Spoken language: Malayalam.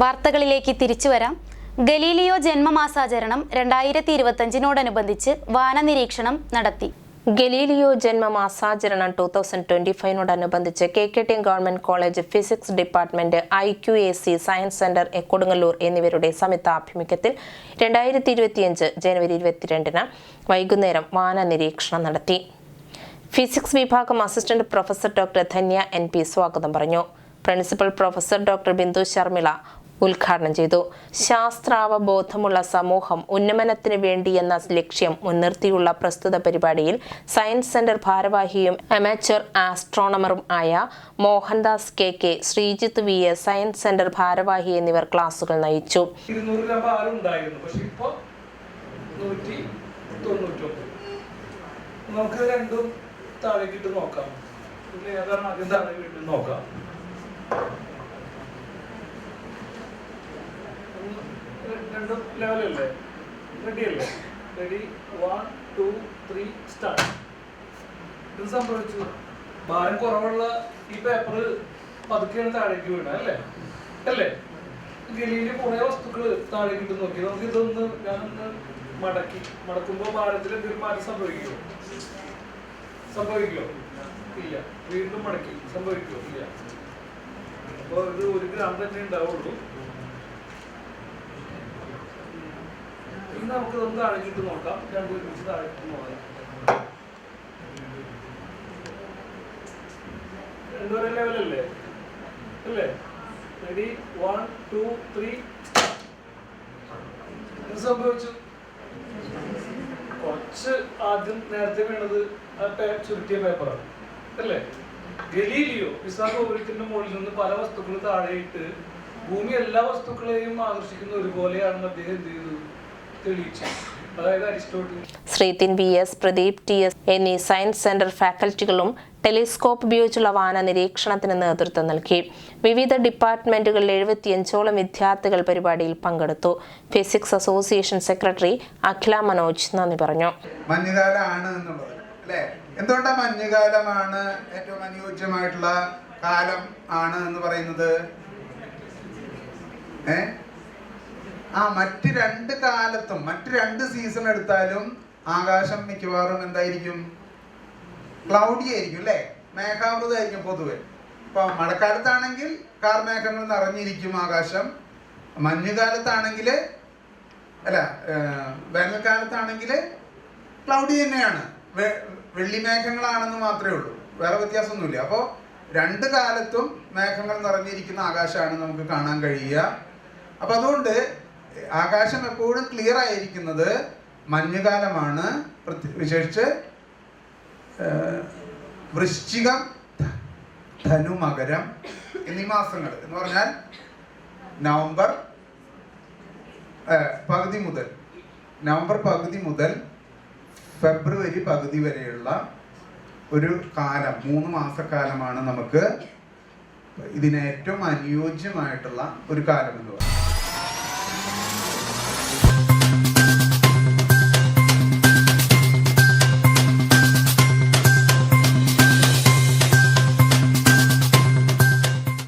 വാർത്തകളിലേക്ക് തിരിച്ചു വരാം. ഗലീലിയോ ജന്മമാസാചരണം രണ്ടായിരത്തി ഇരുപത്തഞ്ചിനോടനുബന്ധിച്ച് വാനനിരീക്ഷണം നടത്തി. ഗലീലിയോ ജന്മമാസാചരണം two thousand twenty ഫൈവിനോടനുബന്ധിച്ച് K K T government college physics department I Q A C science centre Kodungallur എന്നിവരുടെ സംയുക്താഭിമുഖ്യത്തിൽ രണ്ടായിരത്തി ഇരുപത്തിയഞ്ച് ജനുവരി ഇരുപത്തിരണ്ടിന് വൈകുന്നേരം വാനനിരീക്ഷണം നടത്തി. ഫിസിക്സ് വിഭാഗം assistant professor doctor Dhanya N P സ്വാഗതം പറഞ്ഞു. Principal professor doctor Bindu Sharmila ഉദ്ഘാടനം ചെയ്തു. ശാസ്ത്രാവബോധമുള്ള സമൂഹം ഉന്നമനത്തിന് വേണ്ടി എന്ന ലക്ഷ്യം മുൻനിർത്തിയുള്ള പ്രസ്തുത പരിപാടിയിൽ സയൻസ് സെന്റർ ഭാരവാഹിയും അമേച്ചർ ആസ്ട്രോണമറും ആയ Mohandas K K Sreejith V A science centre ഭാരവാഹി എന്നിവർ ക്ലാസുകൾ നയിച്ചു. നമുക്ക് രണ്ടും താഴേക്കിട്ട് നോക്കാം. ഏതാണ് ആദ്യം താഴെ നോക്കാം. രണ്ടും ലെവലല്ലേ? റെഡി അല്ലേ ready one two three start ഇത് സംഭവിച്ചു. ഭാരം കുറവുള്ള ഈ പേപ്പർ പതുക്കെയാണ് താഴേക്ക് വീണത് അല്ലേ? അല്ലേ? ഗലിയിൽ കുറെ വസ്തുക്കൾ താഴേക്ക് ഇട്ട് നോക്കി. നമുക്ക് ഇതൊന്ന് ഞാനൊന്ന് മടക്കി. മടക്കുമ്പോൾ ഭാരത്തിൽ എന്തെങ്കിലും മാറ്റം സംഭവിക്കുമോ സംഭവിക്കുമോ ഇല്ല. വീണ്ടും മടക്കി. സംഭവിക്കുമോ ഇല്ല. അപ്പൊ ഇത് ഒരു ഗ്രാം തന്നെ ഉണ്ടാവുള്ളൂ. ഇനി നമുക്ക് ഒന്ന് താഴേക്ക് നോക്കാം. രണ്ടു ഒരുമിച്ച് താഴെ ഇട്ട് നോക്കാം രണ്ടുപേരെ ലെവലല്ലേ അല്ലേ? റെഡി വൺ ടു ത്രീ എന്ത് സംഭവിച്ചു? കുറച്ച് ആദ്യം നേരത്തെ വീണത് ആ ചുരുട്ടിയ പേപ്പറാണ് അല്ലേ? ഗലീലിയോ വിസാഖോപുരത്തിന്റെ മുകളിൽ നിന്ന് പല വസ്തുക്കൾ താഴെയിട്ട് ഭൂമി എല്ലാ വസ്തുക്കളെയും ആകർഷിക്കുന്ന ഒരുപോലെയാണെന്ന് അദ്ദേഹം എന്ത് ചെയ്തു? തെളിയിച്ചു. Aristotle. Srithin V S Pradeep T S എന്നീ സയൻസ് സെന്റർ ഫാക്കൽറ്റികളും ടെലിസ്കോപ്പ് ഉപയോഗിച്ചുള്ള വാന നിരീക്ഷണത്തിന് നേതൃത്വം നൽകി. വിവിധ ഡിപ്പാർട്ട്മെന്റുകളിൽ എഴുപത്തിയഞ്ചോളം വിദ്യാർത്ഥികൾ പരിപാടിയിൽ പങ്കെടുത്തു. Physics association secretary Akhila Manoj നന്ദി പറഞ്ഞു. മഞ്ഞുകാലമാണ് എന്നുള്ളത് അല്ലേ? എന്തുകൊണ്ടാണ് മഞ്ഞുകാലമാണ് ഏറ്റവും അനുയോജ്യമായിട്ടുള്ള കാലം ആണ് എന്ന് പറയുന്നത്? ഏ? ആ മറ്റ് രണ്ട് കാലത്തും മറ്റ് രണ്ട് സീസൺ എടുത്താലും ആകാശം മിക്കവാറും എന്തായിരിക്കും? ക്ലൗഡി ആയിരിക്കും അല്ലേ? മേഘാവൃതമായിരിക്കും പൊതുവെ. ഇപ്പൊ മഴക്കാലത്താണെങ്കിൽ കാർമേഘങ്ങൾ നിറഞ്ഞിരിക്കും ആകാശം. മഞ്ഞുകാലത്താണെങ്കിൽ അല്ല വേനൽക്കാലത്താണെങ്കിൽ ക്ലൗഡി തന്നെയാണ്. വെള്ളിമേഘങ്ങളാണെന്ന് മാത്രമേ ഉള്ളൂ. വേറെ വ്യത്യാസമൊന്നുമില്ല. അപ്പോൾ രണ്ട് കാലത്തും മേഘങ്ങൾ നിറഞ്ഞിരിക്കുന്ന ആകാശമാണ് നമുക്ക് കാണാൻ കഴിയുക. അപ്പം അതുകൊണ്ട് ആകാശം എപ്പോഴും ക്ലിയർ ആയിരിക്കുന്നത് മഞ്ഞുകാലമാണ്. വിശേഷിച്ച് വൃശ്ചികം ധനു മകരം എന്നീ മാസങ്ങൾ എന്ന് പറഞ്ഞാൽ നവംബർ പകുതി മുതൽ നവംബർ പകുതി മുതൽ ഫെബ്രുവരി പകുതി വരെയുള്ള ഒരു കാലം മൂന്ന് മാസക്കാലമാണ് നമുക്ക് ഇതിന് ഏറ്റവും അനുയോജ്യമായിട്ടുള്ള ഒരു കാലം എന്ന് പറയുന്നത്.